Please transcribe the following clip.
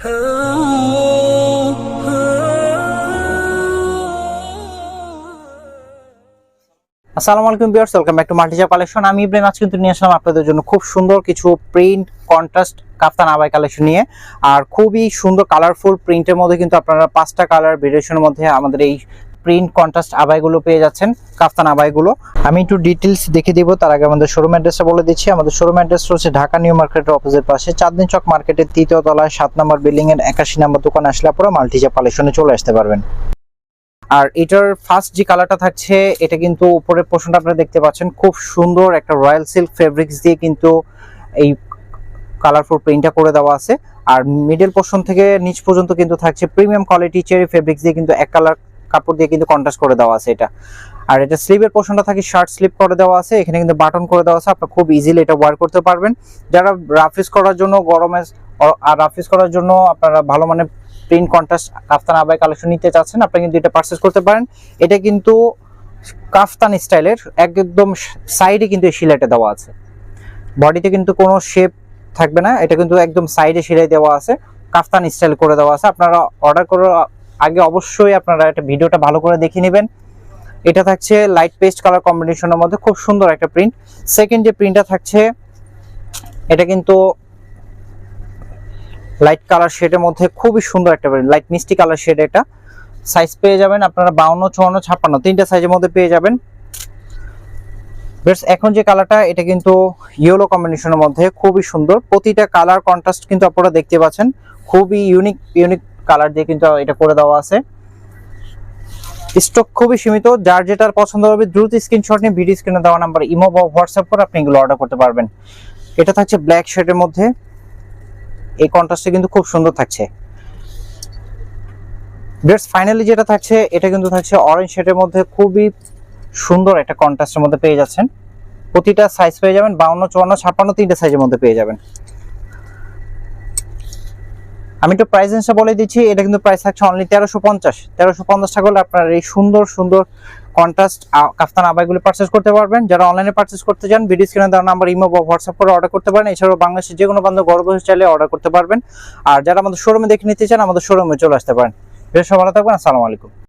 আসসালামু আলাইকুম dears welcome back to মাল্টিজা কালেকশন। আমি ইব্রাহিম, আজকে কিন্তু নিয়ে আসলাম আপনাদের জন্য খুব সুন্দর কিছু প্রিন্ট কন্ট্রাস্ট কাফতান আবাই কালেকশন নিয়ে। আর খুবই সুন্দর কালারফুল প্রিন্টের মধ্যে কিন্তু আপনারা পাঁচটা কালার ভেরিয়েশনের মধ্যে আমাদের এই প্রিন্ট কন্ট্রাস্ট আবাইগুলো পেয়ে যাচ্ছেন, কাফতান আবাইগুলো। আমি একটু ডিটেলস দেখে দিব, তার আগে আমাদের শোরুম অ্যাড্রেসটা বলে দিচ্ছি। আমাদের শোরুম অ্যাড্রেস হচ্ছে ঢাকা নিউ মার্কেটের অপোজিট পাশে, চাঁদনি চক মার্কেটের তৃতীয় তলায়, সাত নম্বর বিল্ডিং এর একাশি নম্বর দোকান আসলে পরে মাল্টিজা কালেকশনে চলে আসতে পারবেন। আর এটার ফার্স্ট যে কালারটা থাকছে, এটা কিন্তু উপরের পোর্শনটা আপনারা দেখতে পাচ্ছেন, খুব সুন্দর একটা রয়্যাল সিল্ক ফেব্রিক্স দিয়ে কিন্তু এই কালারফুল প্রিন্টটা করে দেওয়া আছে। আর মিডল পোর্শন থেকে নিচ পর্যন্ত কিন্তু থাকছে প্রিমিয়াম কোয়ালিটি চেরি ফেব্রিক্স দিয়ে কিন্তু এক কালার কাপড় দিয়ে কিন্তু কন্ট্রাস্ট করে দেওয়া আছে এটা। আর এটা স্লিভের পোর্শনটা থাকে শার্ট স্লিপ করে দেওয়া আছে, এখানে কিন্তু বাটন করে দেওয়া আছে, আপনারা খুব ইজিলি এটা ওয়ার করতে পারবেন। যারা রাফিস করার জন্য গরমে আর রাফিস করার জন্য আপনারা ভালো মানে প্রিন্ট কন্ট্রাস্ট কাফতান আবাই কালেকশন নিতে চাচ্ছেন, আপনারা কিন্তু এটা পারচেস করতে পারেন। এটা কিন্তু কাফতান স্টাইলের, একদম সাইডে কিন্তু এই সিলাইটা দেওয়া আছে। বডিতে কিন্তু কোনো শেপ থাকবে না, এটা কিন্তু একদম সাইডে সেলাই দেওয়া আছে, কাফতান স্টাইল করে দেওয়া আছে। আপনারা অর্ডার করার আগে অবশ্যই আপনারা একটা ভিডিওটা ভালো করে দেখে নেবেন। এটা থাকছে লাইট পেস্ট কালার কম্বিনেশনের মধ্যে খুব সুন্দর একটা প্রিন্ট সেকেন্ড যে প্রিন্টটা থাকছে, এটা কিন্তু লাইট কালার শেডের মধ্যে খুবই সুন্দর একটা প্রিন্ট লাইট মিষ্টি কালার শেড এটা। সাইজ পেয়ে যাবেন আপনারা বাউন্ন, চুয়ান্ন, ছাপ্পান্ন, তিনটা সাইজের মধ্যে পেয়ে যাবেন। বেশ এখন যে কালারটা এটা কিন্তু ইয়েলো কম্বিনেশনের মধ্যে খুবই সুন্দর। প্রতিটা কালার কন্ট্রাস্ট কিন্তু আপনারা দেখতে পাচ্ছেন। খুবই ইউনিক ইউনিক কালার দিয়ে কিন্তু এটা করে দেওয়া আছে। স্টক খুবই সীমিত, যার যেটার পছন্দ হবে দ্রুত স্ক্রিনশট নিয়ে ভিডিও স্ক্রিনে দেওয়া নাম্বার ইমো বা হোয়াটসঅ্যাপ করে আপনি এগুলো অর্ডার করতে পারবেন। এটা থাকছে ব্ল্যাক শেডের মধ্যে। এই কন্ট্রাস্টে কিন্তু খুব সুন্দর থাকছে। বেস্ট ফাইনালি যেটা থাকছে, এটা কিন্তু থাকছে অরেঞ্জ শেডের মধ্যে খুবই সুন্দর একটা কন্ট্রাস্টের মধ্যে পেয়ে যাচ্ছেন। প্রতিটা সাইজ পেয়ে যাবেন, বাউন্ন, চুয়ান্ন, ছাপ্পান্ন, তিনটা সাইজের মধ্যে পেয়ে যাবেন। আমি একটু প্রাইস রেঞ্জটা বলে দিচ্ছি, এটা কিন্তু প্রাইস থাকছে অনলি তেরোশো পঞ্চাশ। তেরোশো পঞ্চাশ টাকা হলে আপনার এই সুন্দর সুন্দর কন্ট্রাস্ট কাফতান আবাইগুলো পার্চেস করতে পারবেন। যারা অনলাইনে পার্চেস করতে চান ভিডিও স্ক্রিনে দেওয়ার নাম্বার ইমো বা হোয়াটসঅ্যাপ করে অর্ডার করতে পারেন। এছাড়াও বাংলাদেশের যে কোনো বান্ধব গর্ব চাইলে অর্ডার করতে পারবেন। আর যারা আমাদের শোরুমে দেখে নিতে চান, আমাদের শোরুমে চলে আসতে পারেন। বেশ ভালো থাকবেন। আসসালামু আলাইকুম।